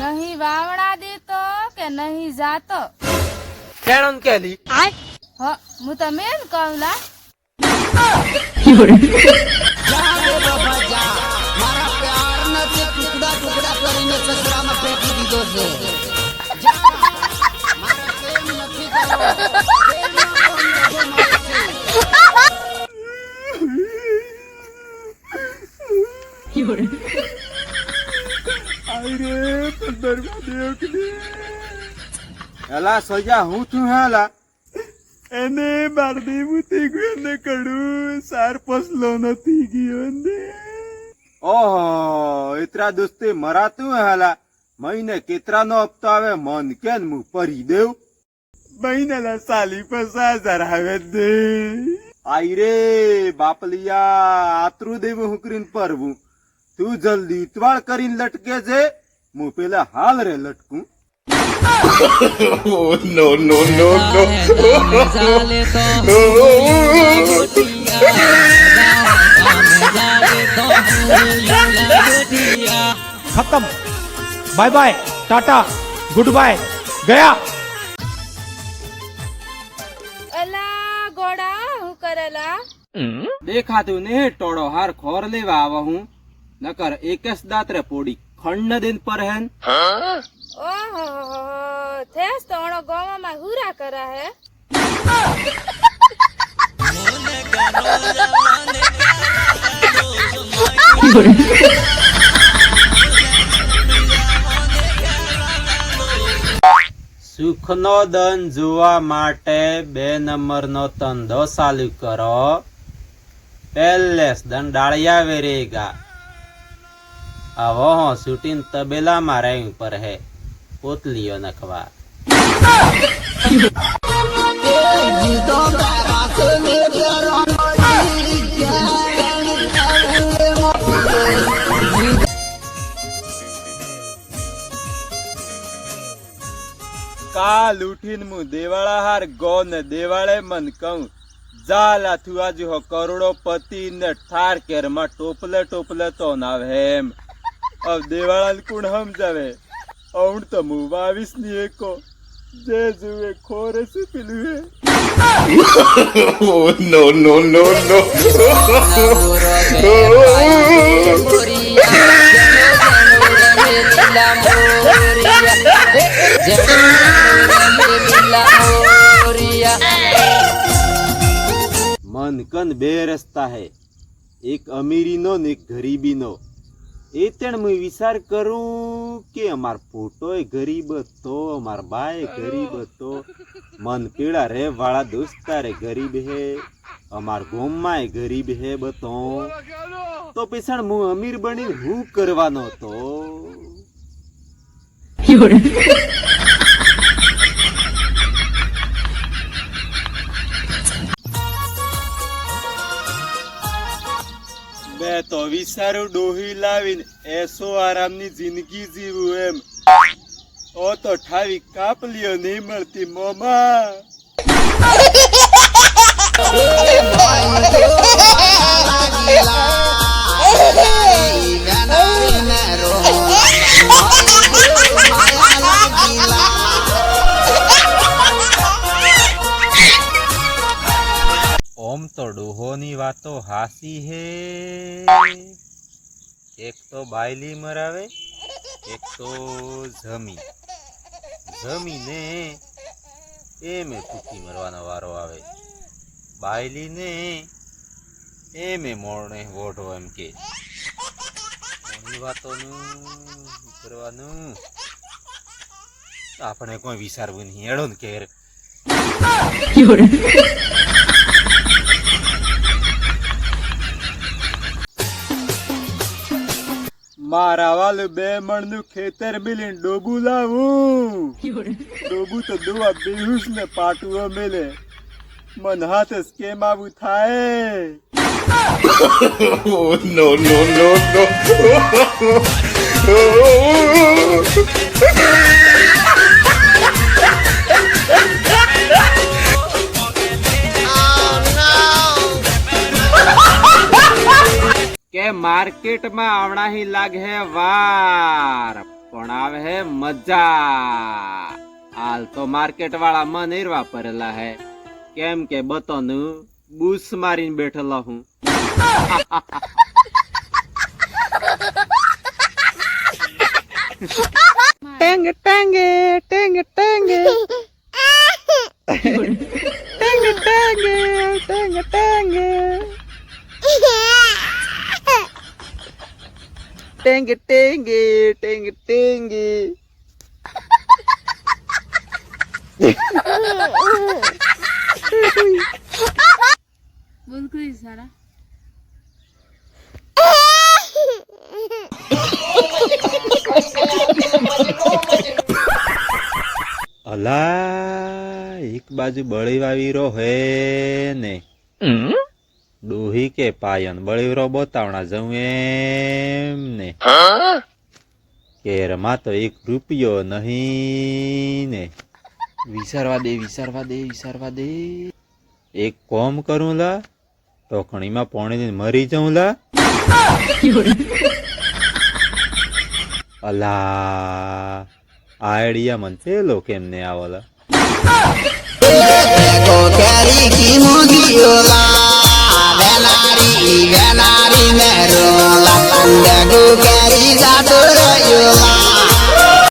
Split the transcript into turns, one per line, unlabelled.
નહીં વાવણા દેતો કે નહીં જાતો?
કેણન કેલી.
હ હું તમે એમ કહું લા.
મારા
એલા સોજા હું છું હેલા
એને બારદી મૂતી ગયું કડું સાર પસલો નથી ગયો ને
ઓહો એતરા દોસ્તી મરાતું હેલા મહિને કેટલાનો હપ્તો આવે મન કેન હું પરી દેવ
મહિનાના સાલી પચાસ હજાર આવે દે.
આઈ રે બાપલિયા આતરું દેવું હુકરીન પરવું. તું જલ્દી ઉતવાળ કરીને લટકે છે હું પેલા હાલ રે લટકું.
નો નો નો નો ખતમ. Bye bye
tata goodbye ગયા
દેખાતું ને ટોળો હાર ખોર લેવા આવા હું. નકર એક જ દાંતરે પોડી. ખંડ દિન પર હેન?
ઓહો થેસ તો અણો ગોવામાં હુરા કરા હે.
સુખનો દન જોવા માટે બે નંબરનો ધંધો ચાલુ કરો. પેલેસ દન ડાળિયા વેરેગા આવો હો, શૂટિંગ તબેલામાં રહી પર હે. પોતલીઓ નખવા.
મારી
કાલ ઉઠીને હું દેવાળા હાર ગો ને દેવાળે મન કહું ઝાલા થુઆજી હો કરોડો પતિ ને ઠાર કેરમાં ટોપલે ટોપલે તો નાવ હેમ. અવ દેવાળા ને કોણ સમજાવે અવણ તો હું વાવીસની એકો. જે જુએ ખોરે શું પેલું હે.
મન કન બે રસ્તા હે. એક અમીરીનો ને એક ગરીબીનો. એ તેણ હું વિચાર કરું કે અમાર ફોટોય ગરીબ હતો, અમાર બાય ગરીબ હતો. મન પીળા રે વાળા દોસ્તારે ગરીબ હે, અમાર ગોમમાંય ગરીબ હે બતો. તો પેછણ હું અમીર બની હું કરવાનો હતો
તો વિચારું ડોહી લાવીને એસો આરામની જિંદગી જીવું એમ. ઓ તો ઠાવી કાપલીઓ નહીં મળતી મોમાં.
ઓમ તો ડોહોની વાતો હાસી હે. એક તો બાયલી મરાવે, એક તો જમી. જમીને એ મેં ભૂખી મરવાનો વારો આવે. બાયલીને એ મેં મોરણે વોઢો એમ કે. એની વાતોનું કરવાનું. આપણે કોઈ વિચારવું નહીં. એડો ને કેર
મારા વાલ બે મણનું ખેતર મિલીને ડોબું લાવું. ડોબું તો દુવા બેહુસ ને પાટુઓ મેલે. મન હાથ કેમ આવું થાય?
કે માર્કેટમાં આવણાહી લાગે વાર, પણ આવે મજા. હાલ તો માર્કેટ વાળા મન એરવા પરેલા હે. કેમ કે બતોનું બૂસ મારીને બેઠેલો હું. ટેંગ ટેંગ ટેંગ ટેંગ ટેંગ ટેંગ ટેંગ ટેંગ ટેંગ ટેંગ ટેંગ
બોલ કઈ સારા
અલા એક બાજુ બળી વાવીરો હે ને. દોહી કે પાયન? બળીરો બોતાવણા જઉં એમને. કેરમાં તો એક રૂપિયો નહીં ને વિસારવા દે વિસારવા દે વિસારવા દે. એક કોમ કરું લા, ટોકણીમાં પોણી મરી જઉં લા. અલા, આઈડિયા મન પેલો કેમને આવલા